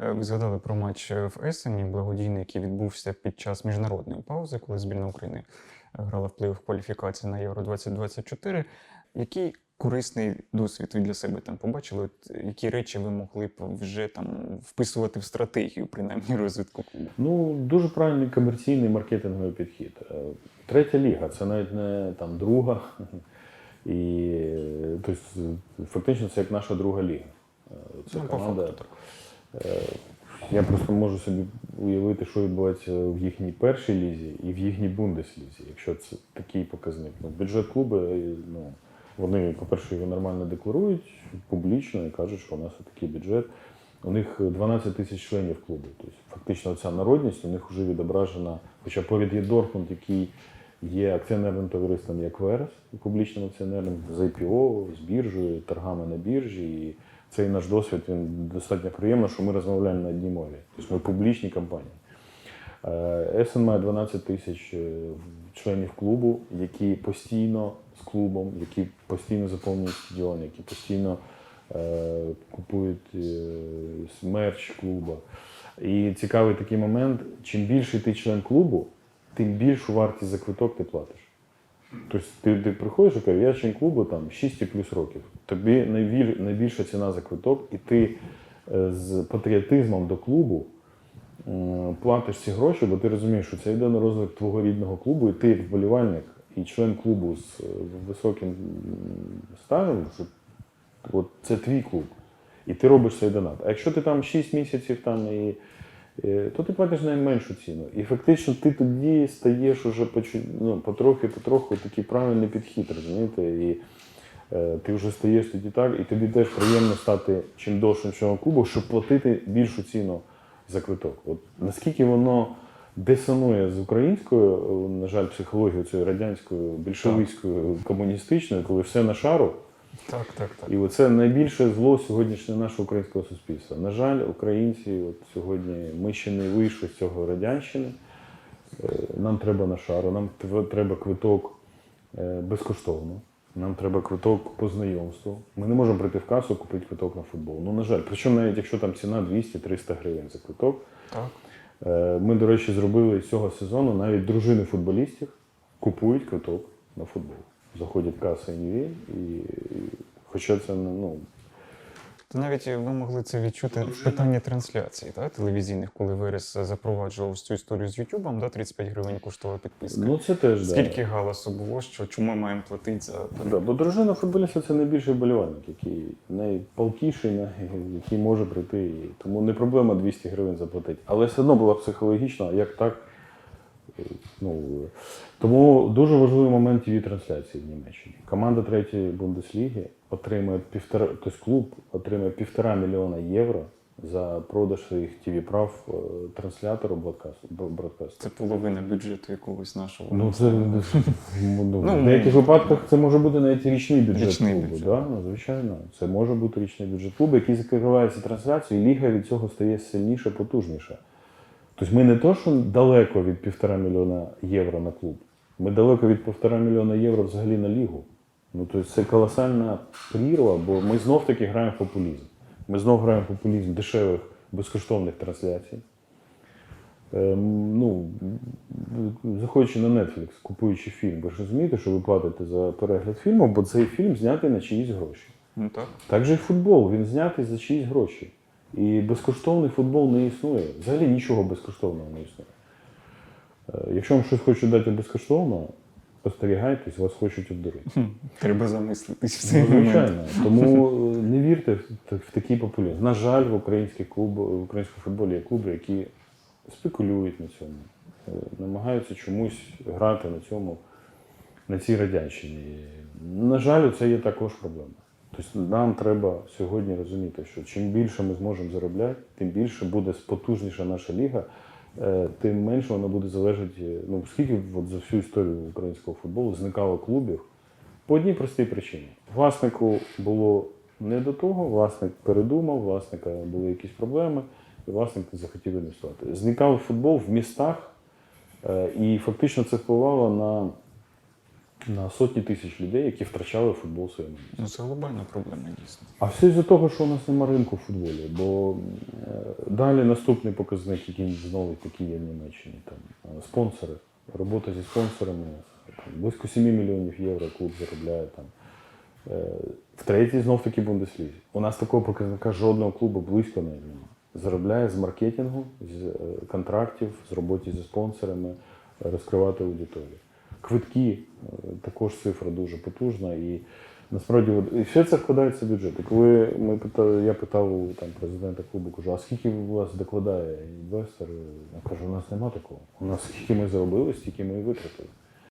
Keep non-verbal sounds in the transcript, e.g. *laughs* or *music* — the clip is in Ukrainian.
Е, Ви згадали про матч е, в Есені, благодійний, який відбувся під час міжнародної паузи, коли збірна України е, грала в плей-офф кваліфікації на Євро 2024. Який корисний досвід ви для себе там побачили? От, які речі ви могли б вже там вписувати в стратегію, принаймні розвитку? Ну, дуже правильний комерційний маркетинговий підхід. Третя ліга це навіть не там друга. І тобто, фактично це як наша друга ліга. Це Ну, по факту так. Е, Я просто можу собі уявити, що відбувається в їхній першій лізі і в їхній бундеслізі, якщо це такий показник. Ну, бюджет клубу, е, ну, вони, по-перше, його нормально декларують публічно і кажуть, що у нас такий бюджет. У них 12 тисяч членів клубу. Тобто, фактично, ця народність у них вже відображена. Хоча поряд є Дортмунд, який є акціонерним товариством як Верес, публічним акціонерним з IPO, з біржею, торгами на біржі. І цей наш досвід він достатньо приємно, що ми розмовляємо на одній мові. Тобто ми публічні компанії. Е, Есен має 12 тисяч е, членів клубу, які постійно з клубом, які постійно заповнюють стадіон, які постійно е, купують е, мерч клуба. І цікавий такий момент: чим більший ти член клубу, тим більшу вартість за квиток ти платиш. Тобто ти, ти приходиш і кажеш, я член клубу там 6 плюс років. Тобі найбіль, найбільша ціна за квиток, і ти е, з патріотизмом до клубу платиш ці гроші, бо ти розумієш, що це йде на розвиток твого рідного клубу, і ти як вболівальник і член клубу з е, високим м, стажем, що от це твій клуб. І ти робиш цей донат. А якщо ти там 6 місяців там і. Е, То ти платиш найменшу ціну. І фактично ти тоді стаєш уже ну, потрохи, потроху такий правильний підхід, розумієте? І е, ти вже стаєш тоді так, і тобі теж приємно стати чим довшим членом клубу, щоб платити більшу ціну за квиток. От наскільки воно дисонує з українською, е, на жаль, психологією цією радянською, більшовицькою, комуністичною, коли все на шару. Так, так, так. І оце найбільше зло сьогоднішнього нашого українського суспільства. На жаль, українці, от сьогодні ми ще не вийшли з цього радянщини. Е, Нам треба на шару, нам треба квиток е, безкоштовно. Нам треба квиток по знайомству. Ми не можемо прийти в касу купити квиток на футбол. Ну, на жаль, причому навіть якщо там ціна 200-300 гривень за квиток. так. Е, Ми, до речі, зробили з цього сезону навіть дружини футболістів купують квиток на футбол. Заходять каси НВ, і, хоча це ну, То навіть ви могли це відчути в питанні трансляцій, так, телевізійних, коли Верес запроваджував цю історію з Ютубом, да, 35 гривень коштувала підписка. ну це теж да. Скільки галасу було, що чому ми маємо платити за Да, бо дружина футболіста це найбільший вболівальник, який найпалкіший, най- який може прийти. Тому не проблема 200 гривень заплатити. Але все одно була психологічно, як так. Ну, тому дуже важливий момент тв трансляції в Німеччині. Команда третьої Бундесліги отримує півтора, тобто клуб отримує півтора мільйона євро за продаж своїх тв прав е, транслятору бродкасту. це половина бюджету якогось нашого. Ну, це ну, Ну, в деяких випадках це може бути навіть річний бюджет Річний клубу. бюджет. Да? Ну, звичайно, це може бути річний бюджет клубу, який закривається трансляцією, і ліга від цього стає сильніше, потужніша. Тобто ми не то, що далеко від півтора мільйона євро на клуб, ми далеко від півтора мільйона євро взагалі на лігу. Ну, тобто це колосальна прірва, бо ми знов таки граємо в популізм. Ми знов граємо в популізм дешевих безкоштовних трансляцій. Ем, ну, заходячи на Netflix, купуючи фільм, ви ж розумієте, що ви платите за перегляд фільму, бо цей фільм знятий на чиїсь гроші. Ну так. Так же і футбол, він знятий за чиїсь гроші. І безкоштовний футбол не існує. Взагалі нічого безкоштовного не існує. Е, Якщо вам щось хочуть дати безкоштовно, остерігайтесь, вас хочуть обдурити. Треба замислитись в цей Ну, момент. звичайно. *laughs* Тому е, не вірте в, такий популізм. На жаль, в українських клуб, в українському футболі є клуби, які спекулюють на цьому, е, намагаються чомусь грати на цьому, на цій радянщині. На жаль, це є також проблема. Тобто нам треба сьогодні розуміти, що чим більше ми зможемо заробляти, тим більше буде потужніша наша ліга, е, тим менше вона буде залежати. Ну, скільки от за всю історію українського футболу зникало клубів по одній простій причині. Власнику було не до того, власник передумав, власника були якісь проблеми, і власник не захотів інвестувати. Зникав футбол в містах, е, і фактично це впливало на на сотні тисяч людей, які втрачали футбол своєму. Ну це глобальна проблема дійсно. А все з-за того, що у нас немає ринку в футболі. Бо е, далі наступний показник, який знову таки є в Німеччині, там е, спонсори. Робота зі спонсорами. Там, близько 7 мільйонів євро клуб заробляє там. Е, В третій знов таки Бундеслізі. У нас такого показника жодного клубу близько навіть немає. Заробляє з маркетингу, з контрактів, з роботи зі спонсорами, розкривати аудиторію. Квитки е, також цифра дуже потужна. І насправді і все це вкладається в бюджет. Коли ми питали, я питав там, президента клубу, кажу, а скільки у вас докладає інвестор? Я кажу, у нас нема такого. У нас скільки ми заробили, стільки ми витратили.